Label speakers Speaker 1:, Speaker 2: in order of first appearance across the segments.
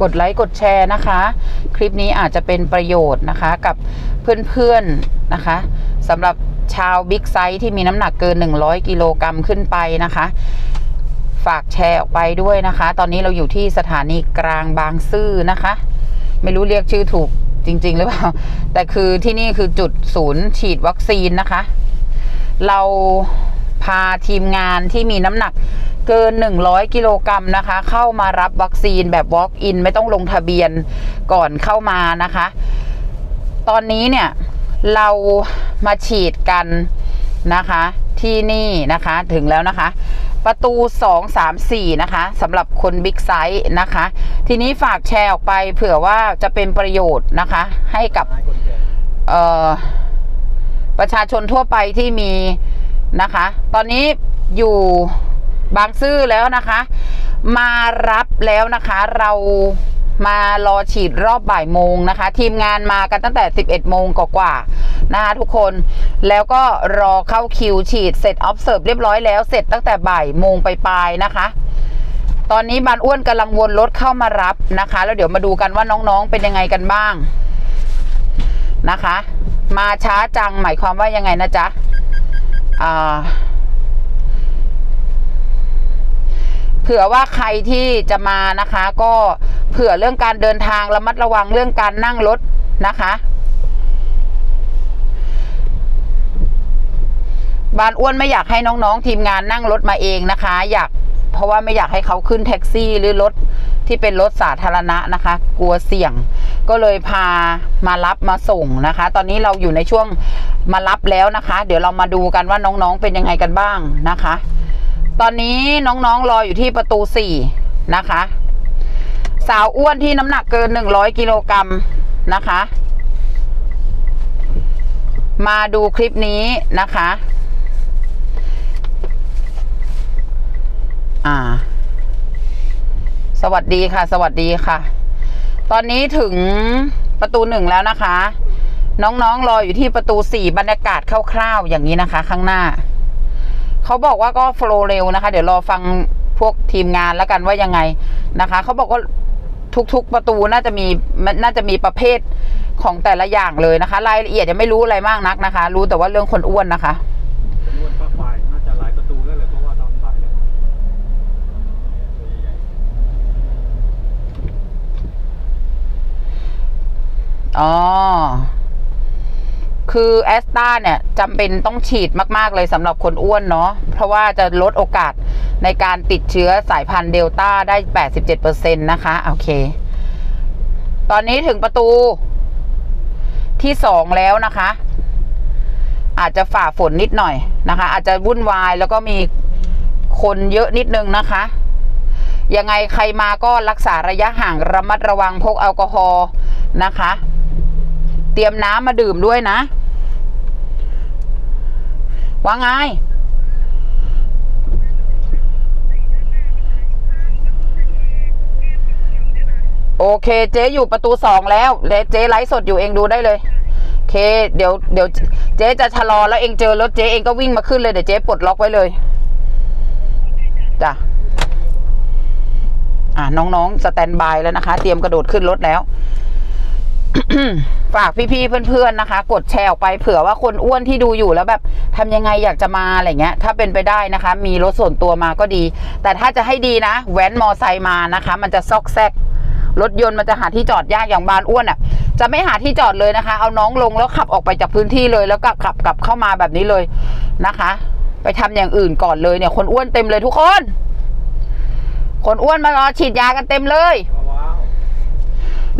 Speaker 1: กดไลค์กดแชร์นะคะ คลิปนี้อาจจะเป็นประโยชน์นะคะกับเพื่อนๆนะคะสำหรับชาวบิ๊กไซส์ที่มีน้ำหนักเกิน 100 กิโลกรัมขึ้นไปนะคะ ฝากแชร์ออกไปด้วยนะคะ ตอนนี้เราอยู่ที่สถานีกลางบางซื่อนะคะ ไม่รู้เรียกชื่อถูกจริง ๆ หรือเปล่า แต่คือที่นี่คือจุดศูนย์ฉีดวัคซีนนะคะ เราพาทีมงานที่มีน้ำหนัก เกิน 100 กิโลกรัมนะคะ เข้ามารับวัคซีนแบบ walk in ไม่ต้องลงทะเบียนก่อนเข้ามานะคะ ตอนนี้เนี่ยเรามาฉีดกันนะคะที่นี่นะคะถึงแล้วนะคะ ประตู 2 3 4 นะคะสำหรับคนบิ๊กไซส์นะคะ ทีนี้ฝากแชร์ออกไปเผื่อว่าจะเป็นประโยชน์นะคะ ให้กับประชาชนทั่วไปที่มีนะคะ ตอนนี้อยู่ บางซื่อแล้วนะคะ มารับแล้วนะคะเรามารอฉีดรอบบ่ายโมงนะคะ ทีมงานมากันตั้งแต่ 11 โมงกว่าๆนะคะทุกคนแล้วก็รอเข้าคิวฉีดเสร็จออฟเซิร์ฟเรียบร้อยแล้วเสร็จตั้งแต่บ่ายโมงไปลายนะคะ ตอนนี้บานอ้วนกำลังวนรถเข้ามารับนะคะ แล้วเดี๋ยวมาดูกันว่าน้องๆเป็นยังไงกันบ้างนะคะ มาช้าจังหมายความว่ายังไงนะจ๊ะอ่าเผื่อว่าใครที่จะมานะคะ ก็เผื่อเรื่องการเดินทางระมัดระวังเรื่องการนั่งรถนะคะ บานอ้วนไม่อยากให้น้องๆทีมงานนั่งรถมาเองนะคะ อยากเพราะว่าไม่อยากให้เขาขึ้นแท็กซี่หรือรถที่เป็นรถสาธารณะนะคะ กลัวเสี่ยง ก็เลยพามารับมาส่งนะคะ ตอนนี้เราอยู่ในช่วงมารับแล้วนะคะ เดี๋ยวเรามาดูกันว่าน้องๆเป็นยังไงกันบ้างนะคะ ตอนนี้น้องๆรออยู่ที่ประตูสี่นะคะ สาวอ้วนที่น้ำหนักเกินหนึ่งร้อยกิโลกรัมนะคะ มาดูคลิปนี้นะคะ อ่า สวัสดีค่ะ สวัสดีค่ะ ตอนนี้ถึงประตูหนึ่งแล้วนะคะ น้องๆรออยู่ที่ประตูสี่บรรยากาศคร่าวๆอย่างนี้นะคะ ข้างหน้า เขาบอกว่าก็โฟลว์เร็วนะคะ เดี๋ยวรอฟังพวกทีมงานแล้วกันว่ายังไงนะคะเขาบอกว่าทุกๆประตูน่าจะมีน่าจะมีประเภทของแต่ละอย่างเลยนะคะ รายละเอียดยังไม่รู้อะไรมากนักนะคะ รู้แต่ว่าเรื่องคนอ้วนนะคะ
Speaker 2: เป็นนวดภาคบ่ายน่าจะหลายประตูแล้วแหละเพราะว่าตอนบ่ายแล้วตัวใหญ่
Speaker 1: อ๋อ คือแอสตาเนี่ยจำเป็นต้องฉีดมาก ๆ เลยสำหรับคนอ้วนเนาะเพราะว่าจะลดโอกาสในการติดเชื้อสายพันธุ์เดลต้าได้ 87%นะคะ โอเค ตอนนี้ถึงประตูที่สองแล้วนะคะ อาจจะฝ่าฝนนิดหน่อยนะคะ อาจจะวุ่นวายแล้วก็มีคนเยอะนิดนึงนะคะ ยังไงใครมาก็รักษาระยะห่างระมัดระวังพกแอลกอฮอล์นะคะ เตรียมน้ำมาดื่มด้วยนะ ว่าไง โอเคเจ๊อยู่ประตูสองแล้วเดี๋ยวเจ๊ไลฟ์สดอยู่เองดูได้เลยโอเค เดี๋ยวเดี๋ยวเจ๊จะชะลอแล้วเองเจอรถเจ๊เองก็วิ่งมาขึ้นเลยเดี๋ยวเจ๊ปลดล็อกไว้เลยจ้ะอะน้องๆสแตนบายแล้วนะคะ เตรียมกระโดดขึ้นรถแล้ว ฝากพี่ๆเพื่อนๆนะคะ กดแชร์ออกไปเผื่อว่าคนอ้วนที่ดูอยู่แล้วแบบทำยังไงอยากจะมาอะไรเงี้ย ถ้าเป็นไปได้นะคะ มีรถส่วนตัวมาก็ดี แต่ถ้าจะให้ดีนะ แว้นมอไซค์มานะคะ มันจะซอกแซกรถยนต์มันจะหาที่จอดยากอย่างบานอ้วนอะ จะไม่หาที่จอดเลยนะคะ เอาน้องลงแล้วขับออกไปจากพื้นที่เลย แล้วก็ขับกลับเข้ามาแบบนี้เลยนะคะ ไปทำอย่างอื่นก่อนเลยเนี่ย คนอ้วนเต็มเลยทุกคน คนอ้วนมารอฉีดยากันเต็มเลย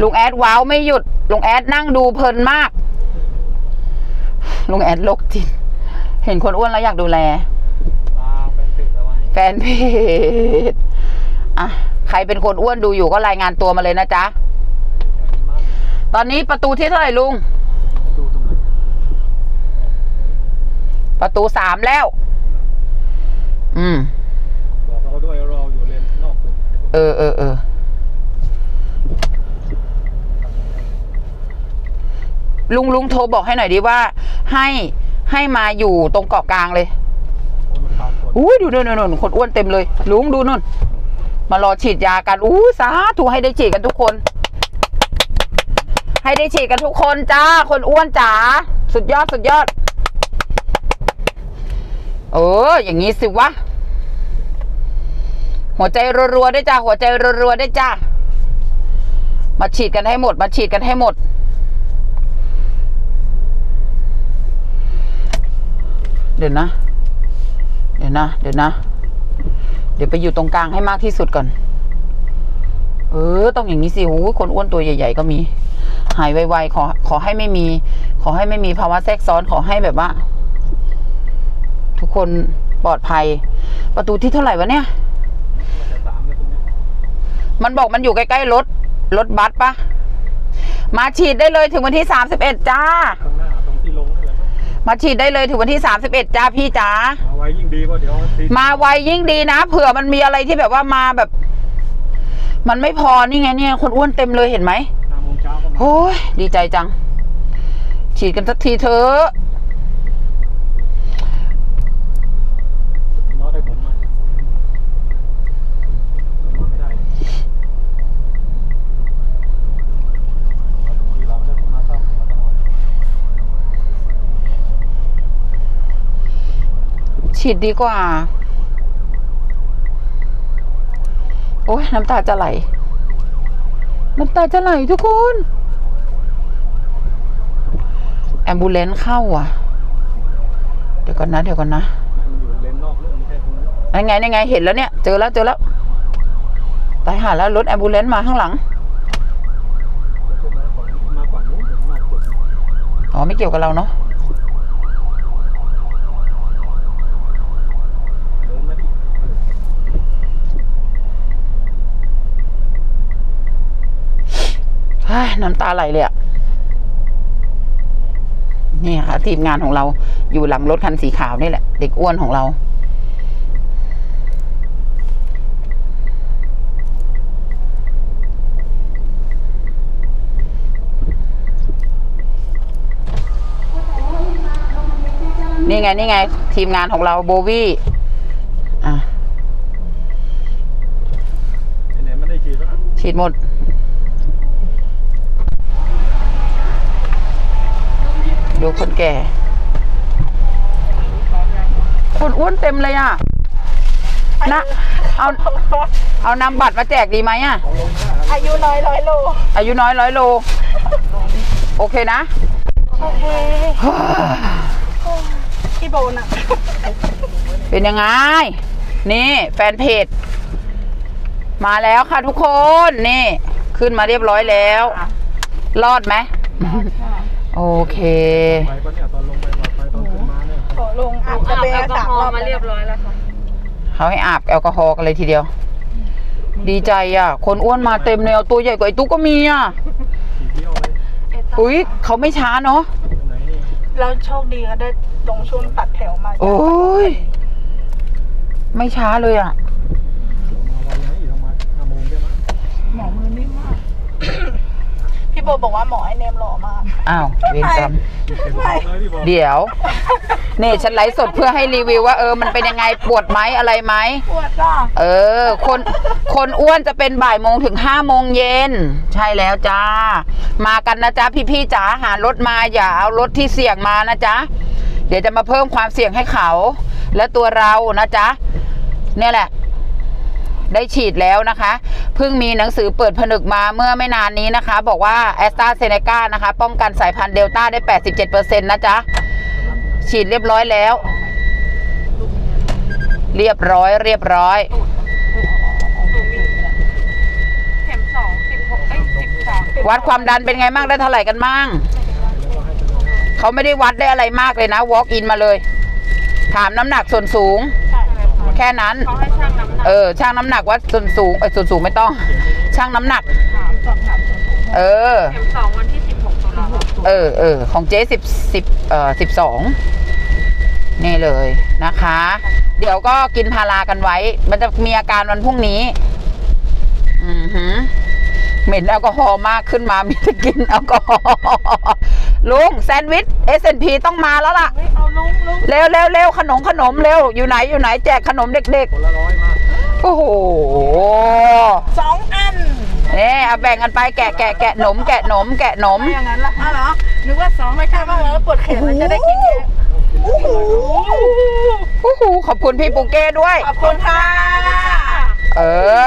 Speaker 1: ลุงแอดว้าวไม่หยุด ลุงแอดนั่งดูเพลินมาก ลุงแอดโลกจิต เห็นคนอ้วนแล้วอยากดูแล
Speaker 2: ตาเป็นติดเอาไว้
Speaker 1: แฟนเพจอะ ใครเป็นคนอ้วนดูอยู่ก็รายงานตัวมาเลยนะจ๊ะ
Speaker 2: ดีมาก
Speaker 1: ตอนนี้ประตูที่เท่าไหร่ลุง
Speaker 2: ดูตรงไหน
Speaker 1: ประตูสามแล้ว อืม
Speaker 2: บอกเขาด้วยรออยู่เลนนอกสุด
Speaker 1: เออเออเออ ลุงลุงโทรบอกให้หน่อยดิว่า ให้ให้มาอยู่ตรงเกาะกลางเลย
Speaker 2: โอ้ยมันตามคน
Speaker 1: อุ้ยดูนู่นนู่นคนอ้วนเต็มเลย ลุงดูนู่นมารอฉีดยากันอู้สาธุให้ได้ฉีดกันทุกคน ให้ได้ฉีดกันทุกคนจ้า คนอ้วนจ๋าสุดยอดสุดยอดเอออย่างนี้สิวะหัวใจรัวๆได้วยจ้าหัวใจรัวๆได้วยจ้ามาฉีดกันให้หมด มาฉีดกันให้หมด เดี๋ยวนะ เดี๋ยวนะ เดี๋ยวนะ เดี๋ยวไปอยู่ตรงกลางให้มากที่สุดก่อน เออ ต้องอย่างนี้สิโอ้คนอ้วนตัวใหญ่ ๆ ก็มี หายไวๆ ขอ ขอให้ไม่มี ขอให้ไม่มีภาวะแทรกซ้อน ขอให้แบบว่า ทุกคนปลอดภัย ประตูที่เท่าไหร่วะเนี่ย
Speaker 2: มัน
Speaker 1: บอกมันอยู่ใกล้ๆรถ รถบัสปะมาฉีดได้เลยถึงวันที่สามสิบเอ็ดจ้า
Speaker 2: มั้ง
Speaker 1: มาฉีดได้เลยถึงวันที่สามสิบเอ็ดจ้าพี่จ๋า
Speaker 2: เอาไว้ยิ่งดีเพราะเดี๋ยวที
Speaker 1: มาไวยิ่งดีนะ เผื่อมันมีอะไรที่แบบว่ามาแบบ มันไม่พอนี่ไงเนี่ย คนอ้วนเต็มเลยเห็นไหม
Speaker 2: ห้าโมงเช้าก็มา
Speaker 1: โอ้ยดีใจจัง ฉีดกันสักทีเถอะ
Speaker 2: น้อยได้ผมมาผมมาไม่ได้ที่เราได้มาเข้าเราต้องเอา
Speaker 1: ฉีดดีกว่า โอ้ยน้ำตาจะไหล น้ำตาจะไหลทุกคน แอมบูเลนซ์เข้าอะ เดี๋ยวก่อนนะ เดี๋ยวก่อนนะ
Speaker 2: มันอยู่เลนนอกเรื่องไม่ใช่ตรงนี้
Speaker 1: นั่นไงนั่นไงเห็นแล้วเนี่ย เจอแล้วเจอแล้วตายหาแล้วรถแอมบูเลนซ์มาข้างหลัง
Speaker 2: จะพวกมาก่อนมาก่อนนู้นเดี๋ยวมาจุด
Speaker 1: อ๋อไม่เกี่ยวกับเราเนาะ
Speaker 2: เดินมาดิ
Speaker 1: เฮ้ย น้ำตาไหลเลยอะนี่ค่ะ ทีมงานของเราอยู่หลังรถคันสีขาวนี่แหละ เด็กอ้วนของเรา นี่ไง นี่ไง ทีมงานของเราโบวี่อะ
Speaker 2: ไหนๆไม่ได้ฉีดแล้ว
Speaker 1: ฉีดหมด ดูคนแก่ คนอ้วนเต็มเลยอะนะเอาเอานำบัตรมาแจกดีไหมอะ
Speaker 2: เอาลงไม่ได้
Speaker 3: อายุน้อยร้อยโล
Speaker 1: อายุน้อยร้อยโล โอเคนะ
Speaker 3: โอเคพี่โบน่ะ
Speaker 1: เป็นยังไง นี่แฟนเพจ มาแล้วค่ะทุกคน นี่ ขึ้นมาเรียบร้อยแล้ว รอดไหม โอเค
Speaker 2: ไปปะเนี่ยตอนลงไปปลอดภัยตอนขึ้นมาเนี่ย
Speaker 3: ขอลงอาบกระเบนสามรอบมาเรียบร้อย
Speaker 1: เขาให้อาบแอลกอฮอล์กันเลยทีเดียว ดีใจอะ คนอ้วนมาเต็มเลยเอาตัวใหญ่กว่าไอ้ตุ๊กก็มีอะ
Speaker 2: ขี่เที่ยวเลย
Speaker 1: อุ้ยเขาไม่ช้าเนาะ
Speaker 2: ไหนนี่
Speaker 3: แล้วโชคดีก็ได้ลงช่วงตัดแถวมา
Speaker 1: โอ้ย ไม่ช้าเลยอะ
Speaker 2: เรามาวันไหนเรามาห้าโมงใช่ไหม
Speaker 3: หมอมือนิ่มมาก พี่ โบบอกว่าหมอไอเนมหล่อมาก
Speaker 1: อ้าวเวรกรรม
Speaker 2: เก็บของเลยที่บอก
Speaker 1: เดี๋ยว นี่ฉันไลฟ์สดเพื่อให้รีวิวว่าเออมันเป็นยังไงปวดไหมอะไรไหม
Speaker 3: ปวดจ้า
Speaker 1: เออ คนคนอ้วนจะเป็นบ่ายโมงถึงห้าโมงเย็น ใช่แล้วจ้า มากันนะจ๊ะพี่ๆจ๋าหารถมาอย่าเอารถที่เสี่ยงมานะจ๊ะเดี๋ยวจะมาเพิ่มความเสี่ยงให้เขา และตัวเรานะจ๊ะเนี่ยแหละ ได้ฉีดแล้วนะคะเพิ่งมีหนังสือเปิดผนึกมาเมื่อไม่นานนี้นะคะ บอกว่าแอสตราเซเนกานะคะ ป้องกันสายพันธุ์เดลต้าได้ 87%นะจ๊ะ ฉีดเรียบร้อยแล้ว เรียบร้อยเรียบร้อย
Speaker 3: เข็มสองสิบหกเอ้ยสิบสาม
Speaker 1: วัดความดันเป็นไงบ้างได้เท่าไหร่กันบ้างเขาไม่ได้วัดได้อะไรมากเลยนะ walk in มาเลย ถามน้ำหนักส่วนสูง
Speaker 3: ใช่ค่ะ
Speaker 1: แค่นั้น
Speaker 3: เขาให้ช่างน้ำหนัก
Speaker 1: เออช่างน้ำหนักวัดส่วนสูงเออส่วนสูงไม่ต้อง ช่างน้ำหนัก
Speaker 3: ถามสอบถามส่วนสูง
Speaker 1: เออ
Speaker 3: เข็มสองวันที่สิบหกตุลาคม
Speaker 1: เออเออของเจ๊สิบสิบเอ่อสิบสองนี่เลยนะคะ เดี๋ยวก็กินพารากันไว้ มันจะมีอาการวันพรุ่งนี้อือหือเหม็นแอลกอฮอล์มากขึ้นมามีแต่กินแอลกอฮอล์ลุงแซนด์วิช S&P ต้องมาแล้วล่ะ
Speaker 3: เฮ้ยเอาลุงลุง
Speaker 1: เร็วเร็วเร็วขนมขนมเร็วอยู่ไหนอยู่ไหนแจกขนมเด็ก
Speaker 2: คนละร้อยมา
Speaker 1: ๆ โอ้โห
Speaker 3: สองอัน
Speaker 1: นี่เอาแบ่งกันไปแกะแกะแกะหนมแกะหนมแกะหนม
Speaker 3: ไม่อย่างนั้นละอ้าวเหรอนึกว่าสองไม่ใช่บ้างเหรอปวดแขนมันจะได้กินเยอะโอ้โห
Speaker 1: โอ้โหขอบคุณพี่ปูเก้ด้วย
Speaker 3: ขอบคุณค่ะ
Speaker 1: เอ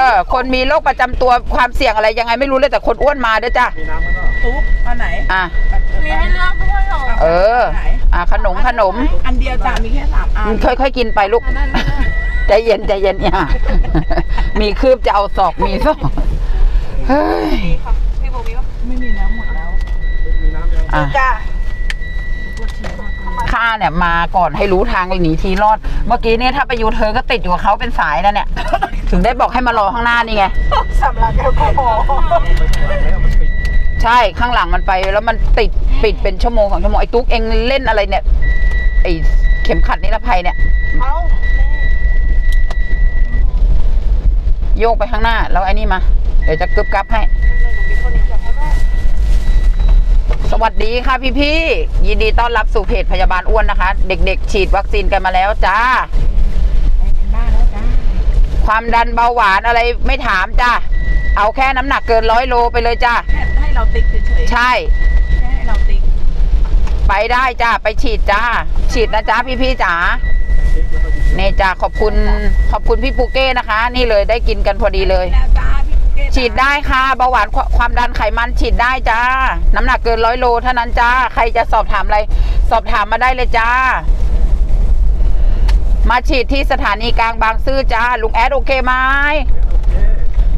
Speaker 1: อ คนมีโรคประจำตัวความเสี่ยงอะไรยังไงไม่รู้เลยแต่คนอ้วนมาเด้อจ้ะ
Speaker 2: มีน้ำมันก็
Speaker 3: ตุ๊กอันไหน
Speaker 1: อะ
Speaker 3: มีให้เลือกด้วยเหรอ
Speaker 1: เออ อะขนมขนม
Speaker 3: อันเดียวจ้ะมีแค่สามอัน
Speaker 1: ค่อยๆกินไปลูก ใจเย็นใจเย็นอย่ามีคืบจะเอาศอกมีศอกเฮ้ย
Speaker 3: ไม่มีแล้วหมดแล้ว
Speaker 2: มีน้ำยัง
Speaker 1: อะ
Speaker 3: จ้ะ
Speaker 1: ข้าเนี่ยมาก่อนให้รู้ทางหนีทีรอด เมื่อกี้เนี่ยถ้าไปยูเธอก็ติดอยู่กับเขาเป็นสายแล้วเนี่ย ถึงได้บอกให้มารอข้างหน้านี่ไง
Speaker 3: สำหรับแอลกอฮอล์
Speaker 2: ไปข้างหลังแล้วมันปิด
Speaker 1: ใช่ข้างหลังมันไปแล้วมันติดปิดเป็นชั่วโมงสองชั่วโมงไอ้ตุ๊กเองเล่นอะไรเนี่ยไอ้เข็มขัดนิรภัยเนี่ย
Speaker 3: เอา
Speaker 1: โยกไปข้างหน้า แล้วไอ้นี่มา เดี๋ยวจะกึบกับให้ สวัสดีค่ะพี่พี่ๆยินดีต้อนรับสู่เพจพยาบาลอ้วนนะคะ เด็กๆ ฉีดวัคซีนกันมาแล้วจ้า
Speaker 3: บ้านแล้วจ้า
Speaker 1: ความดันเบาหวานอะไรไม่ถามจ้าเอาแค่น้ำหนักเกินร้อยโลไปเลยจ้า
Speaker 3: แค่ให้เราติ๊กเฉยๆ
Speaker 1: ใช่
Speaker 3: แค่ให้เราติ๊ก
Speaker 1: ไปได้จ้าไปฉีดจ้าฉีดนะจ้าพี่พี่ๆจ๋า
Speaker 2: ติ๊กแล้วก็หยิบ
Speaker 1: นี่จ้าขอบคุณขอบคุณพี่ปูเก้นะคะ นี่เลยได้กินกันพอดีเลย
Speaker 3: แล้วจ้าพี่ปุกเก้
Speaker 1: ฉีดได้ค่ะเบาหวานควความดันไขมันฉีดได้จ้า น้ำหนักเกินร้อยโลเท่านั้นจ้า ใครจะสอบถามอะไร สอบถามมาได้เลยจ้า มาฉีดที่สถานีกลางบางซื่อจ้า ลุงแอดโอเคไหม
Speaker 2: โอเค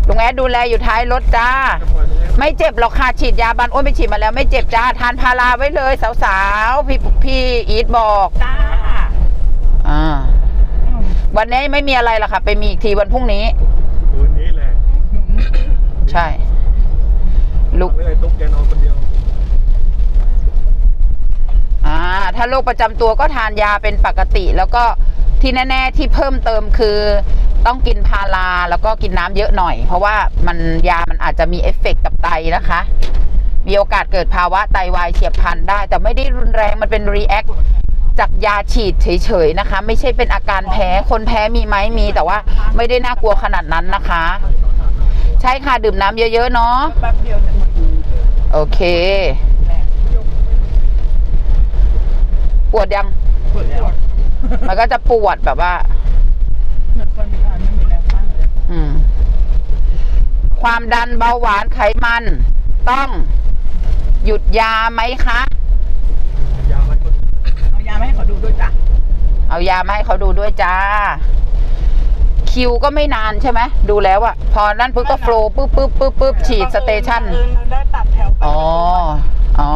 Speaker 1: ลุงแอดดูแลอยู่ท้ายรถจ้า
Speaker 2: จะปล่อยไปแล้ว
Speaker 1: ไม่เจ็บหรอกค่ะฉีดยาบันอ้วนไปฉีดมาแล้ว ไม่เจ็บจ้าทานพาราไว้เลย สาวๆพี่พี่อีทบอก
Speaker 3: จ้า
Speaker 1: อ่า วันนี้ไม่มีอะไรหรอกค่ะ ไปมีอีกทีวันพรุ่งนี้
Speaker 2: คืนนี้แหละ
Speaker 1: ใช่ ลุก
Speaker 2: ไม่เลยตุ๊กแกนอนคนเดียว
Speaker 1: อ่า ถ้าโรคประจำตัวก็ทานยาเป็นปกติ แล้วก็ที่แน่ ๆ ที่เพิ่มเติมคือ ต้องกินพาราแล้วก็กินน้ำเยอะหน่อย เพราะว่ามันยามันอาจจะมีเอฟเฟกต์กับไตนะคะ มีโอกาสเกิดภาวะไตวายเฉียบพลันได้ แต่ไม่ได้รุนแรงมันเป็นรีแอค จากยาฉีดเฉยๆนะคะ ไม่ใช่เป็นอาการแพ้คนแพ้มีไหมมีแต่ว่าไม่ได้น่ากลัวขนาดนั้นนะคะ ใช่ค่ะดื่มน้ำเยอะๆเนาะ
Speaker 3: แป๊บเดียวจะหมด
Speaker 1: โอเค ปวดยัง
Speaker 3: ปวดแล้ว
Speaker 1: มันก็จะปวดแบบว่า
Speaker 3: เหมือนคนพิการไม่มีแรงต้านเลย
Speaker 1: อืมความดันเบาหวานไขมัน ต้องหยุดยาไหมคะ
Speaker 2: ยามันก็
Speaker 3: เอายามาให้เขาดูด้วยจ้ะ
Speaker 1: เอายามาให้เขาดูด้วยจ้า คิวก็ไม่นานใช่ไหมดูแล้วอะพอนั่นปุ๊บก็โฟล์ปุ๊บปุ๊บปุ๊บปุ๊บฉีดสเตชัน
Speaker 3: เออได้ตัดแถวไป
Speaker 1: อ๋ออ๋อ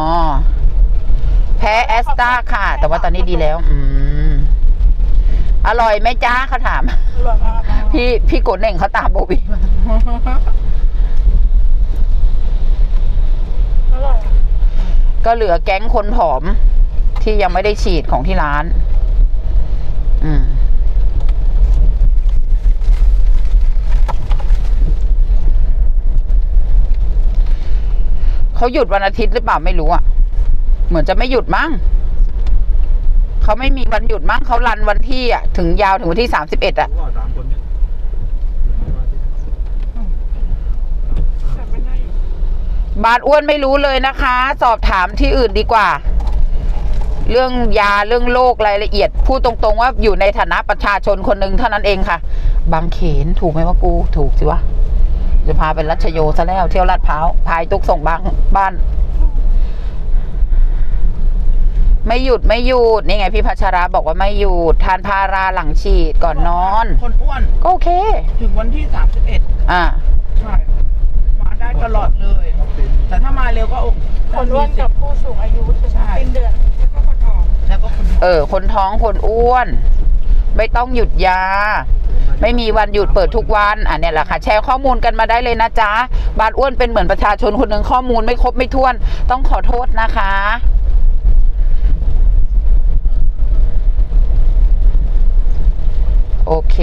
Speaker 1: แพ้แอสตาค่ะ แต่ว่าตอนนี้ดีแล้ว อืมอร่อยไหมจ้าเขาถาม
Speaker 3: อร่อยมาก
Speaker 1: พี่พี่โกดเน่งเขาตามโบวีมา
Speaker 3: อร่อย
Speaker 1: ก็เหลือแก๊งคนผอมที่ยังไม่ได้ฉีดของที่ร้าน อืม เขาหยุดวันอาทิตย์หรือเปล่าไม่รู้อะเหมือนจะไม่หยุดมั้งเขาไม่มีวันหยุดมั้งเขารันวันที่อะถึงยาวถึงวันที่สามสิบเอ็ดอะ
Speaker 2: รู้ว่าสามคนเนี้ยอยู่ในวันที่
Speaker 3: แต่ไม่ได้อยู่
Speaker 1: บาทอ้วนไม่รู้เลยนะคะ สอบถามที่อื่นดีกว่า เรื่องยาเรื่องโรครายละเอียด พูดตรงๆว่าอยู่ในฐานะประชาชนคนหนึ่งเท่านั้นเองค่ะ บางเขนถูกไหมว่ากู ถูกสิวะ จะพาไปรัชโยซะแล้วเที่ยวลาดพร้าวพายตุกส่งบางบ้าน ไม่หยุดไม่หยุดนี่ไงพี่พัชราบอกว่าไม่หยุดทานพาราหลังฉีดก่อนนอน
Speaker 3: คนอ้วน
Speaker 1: ก็โอเค
Speaker 3: ถึงวันที่31
Speaker 1: อ่า
Speaker 3: ใช่มาได้ตลอดเลย
Speaker 2: วัคซีน
Speaker 3: แต่ถ้ามาเร็วก็อก
Speaker 4: คนอ้วนกับผู้สูงอายุถึง
Speaker 3: ใช่
Speaker 4: สิ้นเดือนแล้วก็คนท้อง
Speaker 3: แล้วก็คน
Speaker 1: เออ คนท้องคนอ้วน ไม่ต้องหยุดยา ไม่มีวันหยุดเปิดทุกวันอันเนี้ยแหละค่ะ แชร์ข้อมูลกันมาได้เลยนะจ๊ะบานอ้วนเป็นเหมือนประชาชนคนหนึ่งข้อมูลไม่ครบไม่ถ้วน ต้องขอโทษนะคะโอเค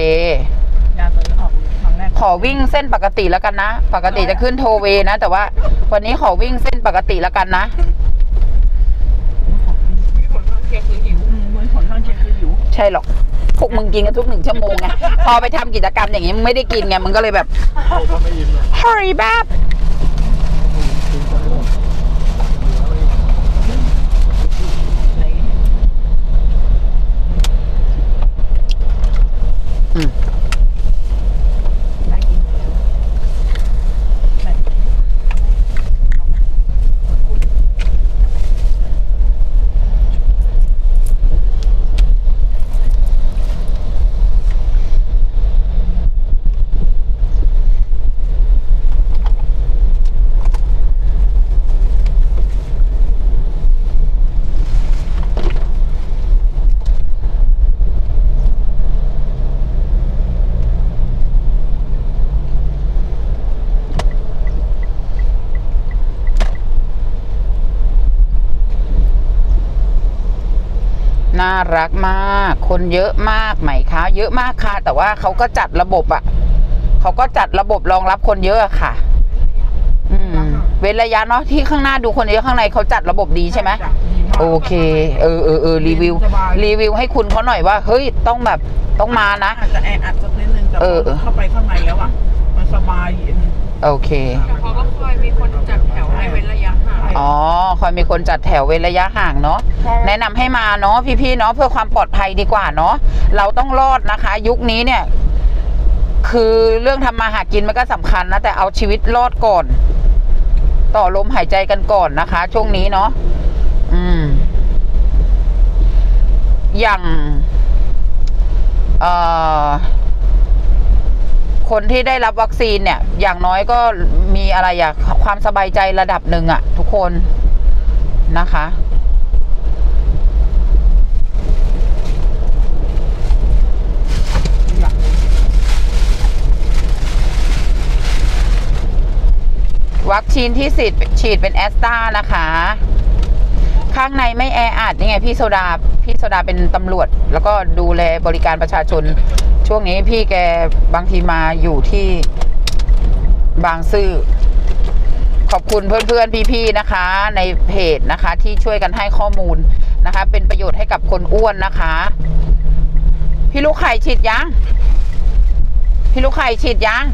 Speaker 3: ยาตัวนี้ออกครั้งแรก
Speaker 1: ขอวิ่งเส้นปกติแล้วกันนะ ปกติจะขึ้นโทเวนะ แต่ว่า วันนี้ขอวิ่งเส้นปกติแล้วกันนะ
Speaker 3: มีผลข้างเคียงคือหิวอืมเหมือนผลข้างเคียงคือหิว
Speaker 1: ใช่หรอก พวกมึงกินกันทุกหนึ่งชั่วโมงไงพอไปทำกิจกรรมอย่างนี้มึงไม่ได้กินไงมึงก็เลยแบบ
Speaker 2: เขาก็ไม่อิ่มหรอก
Speaker 1: hurry แบบ
Speaker 2: กินไปหมด
Speaker 1: อืม น่า รักมาก คนเยอะมากไหมคะ เยอะมากค่ะ แต่ว่าเขาก็จัดระบบอะเขาก็จัดระบบรองรับคนเยอะอะค่ะ อืม เว้นระยะเนาะที่ข้างหน้าดูคนเยอะข้างในเขาจัดระบบดีใช่ไหมโอเค เออเออเออรีวิว
Speaker 5: สบาย
Speaker 1: รีวิวให้คุณเขาหน่อยว่า เฮ้ย ต้องแบบต้องมานะ
Speaker 5: อาจจะแออัดสักนิดนึงแต่
Speaker 1: เอ
Speaker 5: พ
Speaker 1: อ
Speaker 5: อเข้าไปข้างในแล้วอะมันสบายเย็น
Speaker 1: โอเค
Speaker 4: แต่เขาก็คอยมีคนจัดแถวให้เว้นระยะห่าง
Speaker 1: อ๋อ คอยมีคนจัดแถวเว้นระยะห่างเนาะ แนะนำให้มาเนาะพี่ๆเนาะเพื่อความปลอดภัยดีกว่าเนาะ เราต้องรอดนะคะ ยุคนี้เนี่ย คือเรื่องทำมาหากินมันก็สำคัญนะ แต่เอาชีวิตรอดก่อน ต่อลมหายใจกันก่อนนะคะ ช่วงนี้เนาะ อืม อย่าง เอ่อ คนที่ได้รับวัคซีนเนี่ย อย่างน้อยก็มีอะไรอะความสบายใจระดับหนึ่งอะทุกคนนะคะวัคซีนที่ฉีดฉีดเป็นแอสตรานะคะ ข้างในไม่แออัดนี่ไงพี่โซดา พี่โซดาเป็นตำรวจ แล้วก็ดูแลบริการประชาชน ช่วงนี้พี่แกบางทีมาอยู่ที่บางซื่อขอบคุณเพื่อนๆพี่ๆนะคะ ในเพจนะคะ ที่ช่วยกันให้ข้อมูลนะคะ เป็นประโยชน์ให้กับคนอ้วนนะคะ พี่ลูกไข่ฉีดยัง พี่ลูกไข่ฉีดยัง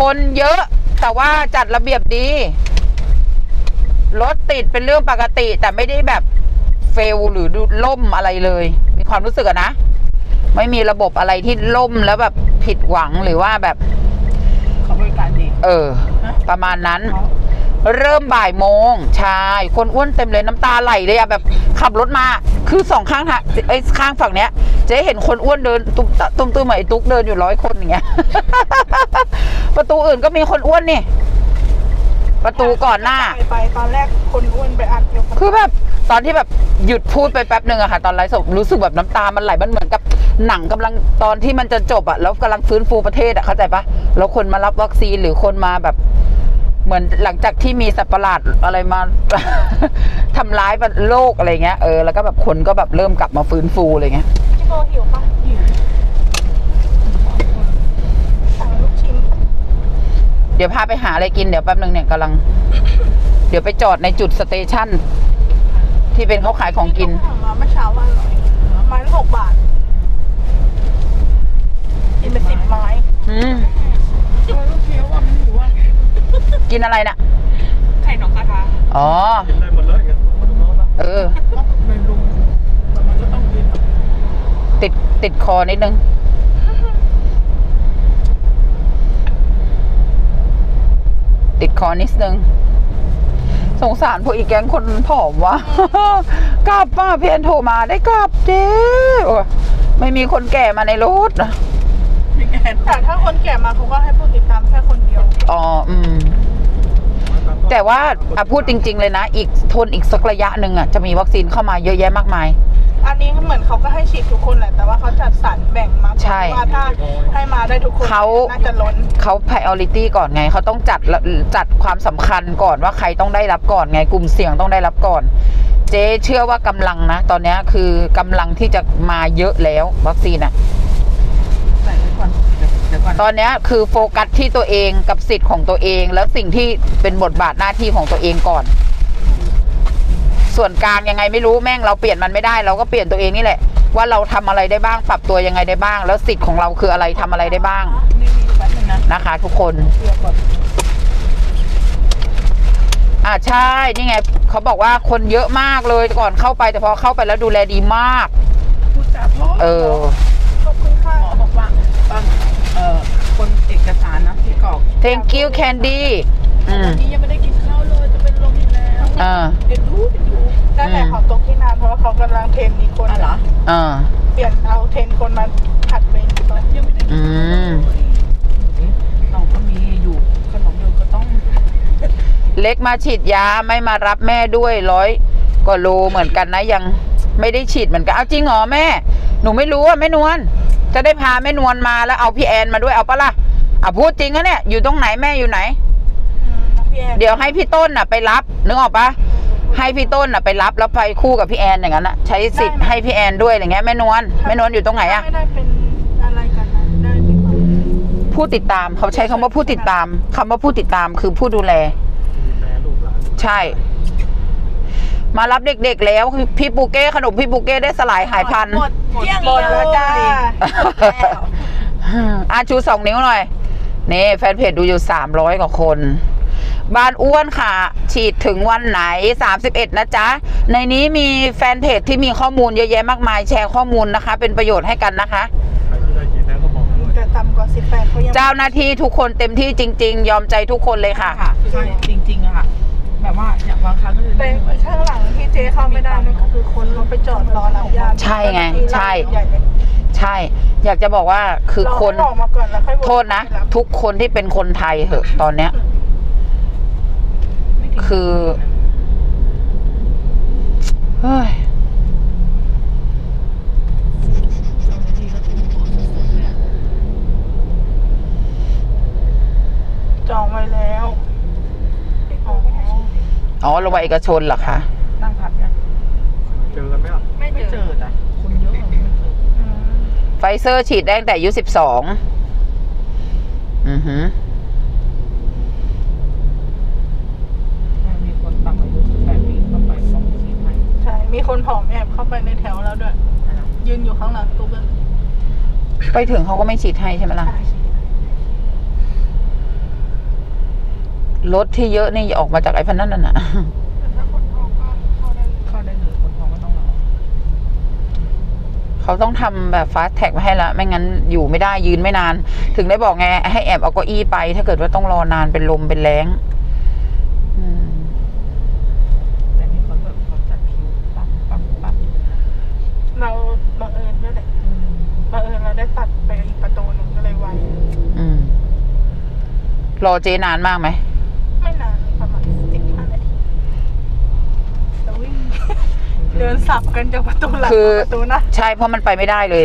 Speaker 1: คนเยอะแต่ว่าจัดระเบียบดีรถติดเป็นเรื่องปกติ แต่ไม่ได้แบบเฟลหรือล่มอะไรเลย มีความรู้สึกอะนะ ไม่มีระบบอะไรที่ล่มแล้วแบบผิดหวังหรือว่าแบบ
Speaker 5: เขาบริการดี
Speaker 1: เออ ประมาณนั้น เริ่มบ่ายโมงใช่คนอ้วนเต็มเลยน้ำตาไหลเลยอะแบบขับรถมา คือสองข้างทางไอ้ยข้างฝั่งเนี้ยเจ๊เห็นคนอ้วนเดินตุ้มตะตุ้มตุ้มเหมือนไอ้ตุ๊กเดินอยู่ร้อยคนอย่างเงี้ยประตูอื่นก็มีคนอ้วนนี่ ประตูก่อนหน้า
Speaker 3: ไปไปตอนแรกคนอ้วนไปอัด
Speaker 1: คือแบบตอนที่แบบหยุดพูดไปแป๊บหนึ่งอะค่ะ ตอนไลฟ์สดรู้สึกแบบน้ำตามันไหลมันเหมือนกับหนังกำลังตอนที่มันจะจบอะแล้วกำลังฟื้นฟูประเทศอะเข้าใจปะแล้วคนมารับวัคซีนหรือคนมาแบบ เหมือนหลังจากที่มีสัตว์ประหลาดอะไรมา ทำร้ายโลกอะไรเงี้ยเออแล้วก็แบบคนก็แบบเริ่มกลับมาฟื้นฟูอะไรเงี้ย
Speaker 3: พี่โบหิวปะหิวสั่งลูกชิ้น
Speaker 1: เดี๋ยวพาไปหาอะไรกินเดี๋ยวแป๊บนึงเนี่ยกำลัง เดี๋ยวไปจอดในจุดสเตชันที่เป็นเขาขายของกิน
Speaker 3: ที่เขาสั่งมาเมื่อเช้าว่าอร่อยไม้ละหกบาทกินไปสิบไม้
Speaker 1: อืม
Speaker 5: เออลูกเคี้ยวว่ามันอยู่ว่า
Speaker 1: กินอะไรน่ะ
Speaker 4: ไข่นกกระทะ
Speaker 1: อ๋อ
Speaker 2: กินได้หมดเลยไงมันน้อยนะ
Speaker 1: เออ
Speaker 5: เมนูแต่มันก็ต้องกิน
Speaker 1: ติดติดคอนิดนึง ติดคอนิดนึง สงสารพวกอีกแก๊งคนผอมวะกลับป้าเพียนโทรมาได้กลับเจ๊โอ้ยไม่มีคนแก่มาในรถนะ
Speaker 5: มีแกน
Speaker 3: แต่ถ้าคนแก่มาเขาก็ให้ผู้ติดตามแค่คนเดียว
Speaker 1: อ๋อ อืม แต่ว่าอะพูดจริง ๆ เลยนะ อีกทนอีกสักระยะหนึ่งอะ จะมีวัคซีนเข้ามาเยอะแยะมากมาย
Speaker 3: อันนี้เหมือนเขาก็ให้ฉีดทุกคนแหละ แต่ว่าเขาจัดสรรแบ่งมาก่อน
Speaker 1: ใช่
Speaker 3: ว่าถ้าให้มาได้ทุกคน
Speaker 1: เขา
Speaker 3: น่าจะล้น
Speaker 1: เขา priority ก่อนไง เขาต้องจัดละจัดความสำคัญก่อนว่าใครต้องได้รับก่อนไง กลุ่มเสี่ยงต้องได้รับก่อน เจ๊เชื่อว่ากำลังนะ ตอนเนี้ยคือกำลังที่จะมาเยอะแล้ววัคซีนอะ
Speaker 5: ใส่ไว้ก่อนเดี๋ยวเดี๋ยวก่อน
Speaker 1: ตอนเนี้ยคือโฟกัสที่ตัวเองกับสิทธิ์ของตัวเอง แล้วสิ่งที่เป็นบทบาทหน้าที่ของตัวเองก่อน ส่วนกลางยังไงไม่รู้แม่งเราเปลี่ยนมันไม่ได้ เราก็เปลี่ยนตัวเองนี่แหละ ว่าเราทำอะไรได้บ้าง ปรับตัวยังไงได้บ้าง แล้วสิทธิ์ของเราคืออะไรทำอะไรได้บ้าง
Speaker 5: นี่มีแป๊บนึงนะ
Speaker 1: นะคะ ทุกคน
Speaker 5: เคลียร์ก่อน
Speaker 1: อ่าใช่นี่ไงเขาบอกว่าคนเยอะมากเลยก่อนเข้าไปแต่พอเข้าไปแล้วดูแลดีมาก
Speaker 5: พูดจาเพราะ
Speaker 1: เออ
Speaker 3: ขอบคุณค่ะ
Speaker 5: หมอบอกว่าตอนเอ่อคนเอกสารนะที่กรอก
Speaker 1: thank you Candy อืม
Speaker 5: วันนี้ยังไม่ได้กินข้าวเลยจะเป็นลมอยู่แล้ว
Speaker 1: อ่า
Speaker 5: เดี๋ยวดูเดี๋ยวดู
Speaker 3: นั่นแหละขอตกที่นานเพราะว่าเขากำลังเทรนอีกคน
Speaker 5: อะเหรอ
Speaker 1: อ่า
Speaker 3: เปลี่ยนเอาเทรนคนมาผัดเวรอยู่ตอน
Speaker 5: ยังไม่ได้กิน
Speaker 1: อืม
Speaker 5: เราก็มีอยู่ขนมอยู่ก็ต้อง
Speaker 1: เล็กมาฉีดยาไม่มารับแม่ด้วยร้อยกว่าโลเหมือนกันนะยังไม่ได้ฉีดเหมือนกันเอาจริงเหรอแม่ หนูไม่รู้อะแม่นวลจะได้พาแม่นวลมาแล้วเอาพี่แอนมาด้วยเอาปะล่ะอะพูดจริงนะเนี่ยอยู่ตรงไหนแม่อยู่ไหน
Speaker 3: อืมพี่แอน
Speaker 1: เดี๋ยวให้พี่ต้นน่ะ ไปรับนึกออกปะ ให้พี่ต้นน่ะไปรับแล้วไปคู่กับพี่แอนอย่างนั้นอะใช้สิทธิ์ให้พี่แอนด้วยอะไรเงี้ยแม่นวลแม่นวลอยู่ตรงไหนอะ
Speaker 3: ไม่ได้เป็นอะไรกันนะได้หรือเปล่า
Speaker 1: ผู้ติดตามเขาใช้คำว่าผู้ติดตามคำว่าผู้ติดตามคือผู้ดูแล
Speaker 2: ดูแลลูกหลาน
Speaker 1: ใช่ มารับเด็กๆแล้วคือพี่ปูเก้ขนมพี่ปูเก้ได้สลายหายพันธุ์
Speaker 3: หมดเที่ยงหมดแล้วจ้า
Speaker 1: อาชูสองนิ้วหน่อย นี่ แฟนเพจดูอยู่สามร้อยกว่าคน บ้านอ้วนค่ะ ฉีดถึงวันไหน 31 นะจ๊ะ ในนี้มีแฟนเพจที่มีข้อมูลเยอะแยะมากมายแชร์ข้อมูลนะคะ เป็นประโยชน์ให้กันนะคะ
Speaker 2: ใครที่ได้ฉีดแล้วก็บอกด้วย
Speaker 3: แต่ต่ำกว่า18เขายัง
Speaker 1: เจ้าหน้าที่ทุกคนเต็มที่จริง ๆ ยอมใจทุกคนเลยค่ะ
Speaker 5: ใช่จริงๆอะค่ะ แบบว่าอยากบางครั้งก็จะ
Speaker 3: แต่ข้างหลังที่เจ๊เข้าไม่ได้นั่นก็คือคนเขาไปจอดรอรับญาติ
Speaker 1: ใช่ไงใช่
Speaker 3: ญ่เลย
Speaker 1: ใช่ อยากจะบอกว่าคือคน
Speaker 3: รอให้ออกมาก่อนแล้วค่อยโหวต
Speaker 1: โทษนะ
Speaker 3: รับ
Speaker 1: ทุกคนที่เป็นคนไทยเหอะตอนเนี้ย คือเฮ้ย
Speaker 3: จองไว้แล้วอ๋อ
Speaker 1: อ๋อระวัยเอกชนเหรอคะ
Speaker 5: ตั้งผัดกัน
Speaker 2: เจอกันไหมอะ
Speaker 4: ไม่
Speaker 5: ไม่
Speaker 4: เจ
Speaker 5: เจ
Speaker 4: อ
Speaker 5: ออะคนเยอะอะไม่เจอ
Speaker 3: อืม
Speaker 1: ไฟเซอร์ฉีดได้ตั้งแต่อายุสิบสองอือหือ
Speaker 5: มีคนต่ำอายุ18ปีเข้าไปสองสี่พัน
Speaker 3: ใช่ มีคนผอมแอบเข้า ไปในแถวแล้วด้วย
Speaker 5: นะ
Speaker 3: ยืนอยู่ข้างหลังตู้เบอร์
Speaker 1: ไปถึงเขาก็ไม่ฉีดให้ใช่ไหมล่ะ รถที่เยอะนี่ออกมาจากไอ้พันนั่นน่ะนะ
Speaker 3: ถ้าคนท้องก็เข้าได้เลย
Speaker 5: เข้าได้เลยคนท้องก็ต้องรอ
Speaker 1: เขาต้องทำแบบฟาสแท็กมาให้ละไม่งั้นอยู่ไม่ได้ยืนไม่นาน ถึงได้บอกไงให้แอบเอาเก้าอี้ไป ถ้าเกิดว่าต้องรอนานเป็นลมเป็นแรงอืม
Speaker 5: แต่นี่เขาแบบเขาจัดคิวปั๊บปั๊บปั๊บ
Speaker 3: เราบังเอิญด้วยแหละ
Speaker 5: อืม
Speaker 3: บังเอิญเราได้ตัดไปอีกประตูหนึ่งก็เลยไว
Speaker 1: อืม รอเจนานมากไหม
Speaker 3: ไม่นานประมาณสิบห้านาทีแต่วิ่ง เดินสับกันจากประตูหลัง
Speaker 1: คือ
Speaker 3: มาประตูหนะ
Speaker 1: ใช่เพราะมันไปไม่ได้เลย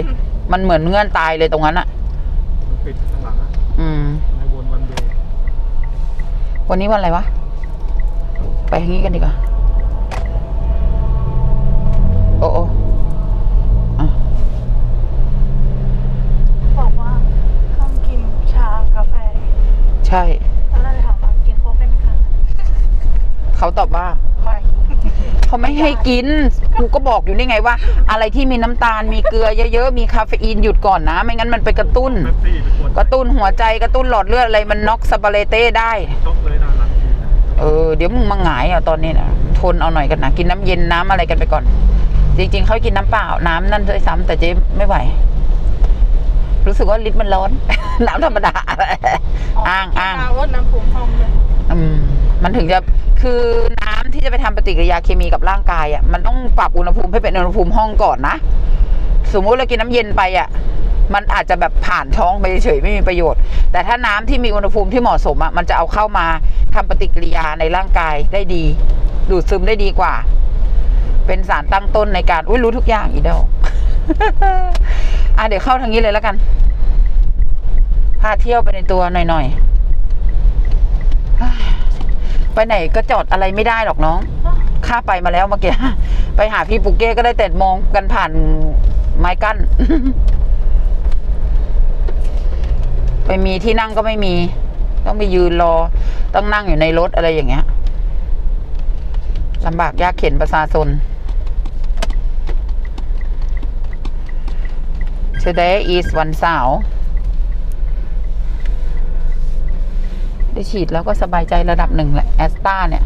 Speaker 1: มันเหมือนเงื่อนตายเลยตรงนั้นอะ
Speaker 2: มันปิดข้างหลังอะ
Speaker 1: อืม
Speaker 2: ในวนวันเดียว
Speaker 1: วันนี้วันอะไรวะ ไปทางนี้กันดีกว่า โอ้โอ้อะ
Speaker 3: บอกว่าห้ามกินชากาแฟ
Speaker 1: ใช่
Speaker 3: แล้วเราเลยถามว่ากินโค้กได้ไหมคะ
Speaker 1: เขาตอบว่า
Speaker 3: ไม่
Speaker 1: เขาไม่ให้กิน กูก็บอกอยู่นี่ไงว่า อะไรที่มีน้ำตาล มีเกลือเยอะๆ มีคาเฟอีนหยุดก่อนนะ ไม่งั้นมันไปกระตุ้น
Speaker 2: เป๊ปซี่ไปกวน
Speaker 1: กระตุ้นหัวใจ กระตุ้นหลอดเลือดอะไร มันน็อกสปาเลเต้ได้
Speaker 2: ช็อกเลยนะหลังฉีดนะ
Speaker 1: เออ เดี๋ยวมึงมาหงายอะตอนนี้นะ ทนเอาหน่อยกันนะ กินน้ำเย็นน้ำอะไรกันไปก่อน จริงๆ เขาให้กินน้ำเปล่า น้ำนั่นด้วยซ้ำแต่เจ๊ไม่ไหว รู้สึกว่าลิ้นมันร้อน น้ำธรรมดาอ้างอ้าง
Speaker 3: น้ำว่าน้ำภูมิห้องเลย
Speaker 1: อืมมันถึงจะคือน้ำที่จะไปทำปฏิกิริยาเคมีกับร่างกายอะมันต้องปรับอุณหภูมิให้เป็นอุณหภูมิห้องก่อนนะ สมมุติเรากินน้ำเย็นไปอะมันอาจจะแบบผ่านท้องไปเฉยๆไม่มีประโยชน์ แต่ถ้าน้ำที่มีอุณหภูมิที่เหมาะสมอะมันจะเอาเข้ามาทำปฏิกิริยาในร่างกายได้ดี ดูดซึมได้ดีกว่า เป็นสารตั้งต้นในการอุ้ยรู้ทุกอย่างอีเดลอะเดี๋ยวเข้าทางนี้เลยแล้วกัน พาเที่ยวไปในตัวหน่อยๆ ไปไหนก็จอดอะไรไม่ได้หรอกน้อง ข้าไปมาแล้วเมื่อกี้ ไปหาพี่ปุกเก้ก็ได้แต่มองกันผ่านไม้กั้น ไปมีที่นั่งก็ไม่มี ต้องไปยืนรอ ต้องนั่งอยู่ในรถอะไรอย่างเงี้ยลำบากยากเข็นประชาชน today is วันเสาร์ ได้ฉีดแล้วก็สบายใจระดับหนึ่งแหละแอสตาเนี่ย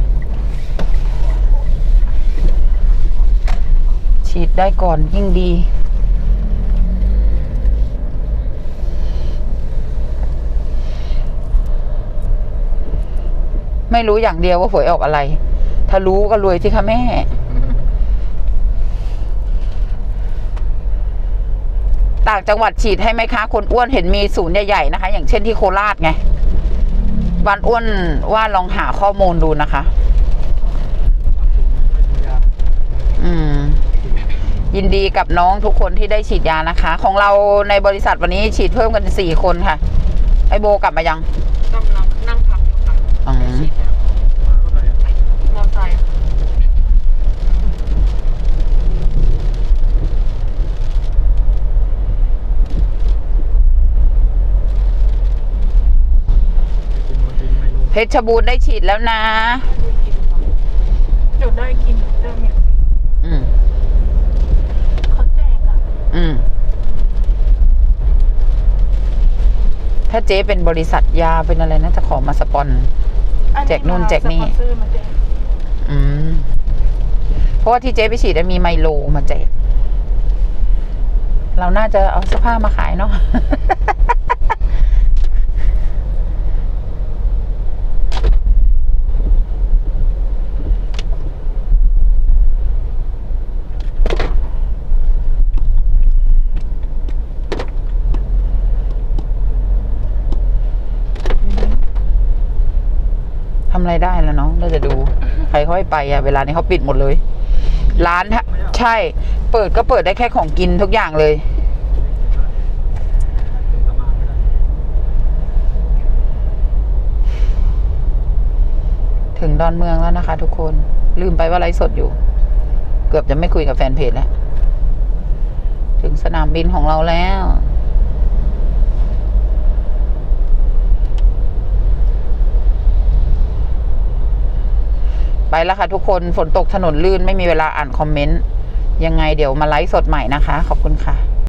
Speaker 1: ฉีดได้ก่อนยิ่งดี ไม่รู้อย่างเดียวว่าหวยออกอะไร ถ้ารู้ก็รวยที่ค่ะแม่ต่างจังหวัดฉีดให้ไหมคะ คนอ้วนเห็นมีศูนย์ใหญ่ ๆ นะคะ อย่างเช่นที่โคราชไง วันอ้วนว่าลองหาข้อมูลดูนะคะ
Speaker 2: บางสูงไม่มียา
Speaker 1: อืม ยินดีกับน้องทุกคนที่ได้ฉีดยานะคะ ของเราในบริษัทวันนี้ฉีดเพิ่มกันสี่คนค่ะ ไอโบกลับมายัง
Speaker 4: กำลังนั่งพักอยู่ค่ะ
Speaker 1: อืม
Speaker 4: ฉีดแล้ว
Speaker 2: มาเท่าไหร่อะ
Speaker 4: มอไซค์
Speaker 2: ไปกินโนนกินไม่รู้
Speaker 1: เพชรบูรณ์ได้ฉีดแล้วนะ
Speaker 3: เดี๋ยวได้กินเติมอีก
Speaker 1: อืม
Speaker 3: เขาแจกอะ
Speaker 1: อืมถ้าเจ๊เป็นบริษัทยาเป็นอะไรนะจะขอมาสปอน
Speaker 3: อั
Speaker 1: แจกนู่นแจกนี่
Speaker 3: สปอเซอร์มาแจก
Speaker 1: อืม เพราะว่าที่เจ๊ไปฉีดอะมีไมโลมาแจก เราน่าจะเอาเสื้อผ้ามาขายเนาะ ทำ อะไรได้แล้วเนาะเราจะดู ใครเขาให้ไปอะเวลานี้เขาปิดหมดเลย ร้านฮะใช่ เปิดก็เปิดได้แค่ของกินทุกอย่างเลย
Speaker 2: ถึงประมาณไม่ได้
Speaker 1: ถึงดอนเมืองแล้วนะคะ ทุกคนลืมไปว่าไลฟ์สดอยู่ เกือบจะไม่คุยกับแฟนเพจแล้ว ถึงสนามบินของเราแล้ว ไปแล้วค่ะทุกคนฝนตกถนนลื่นไม่มีเวลาอ่านคอมเมนต์ยังไงเดี๋ยวมาไลฟ์สดใหม่นะคะ ขอบคุณค่ะ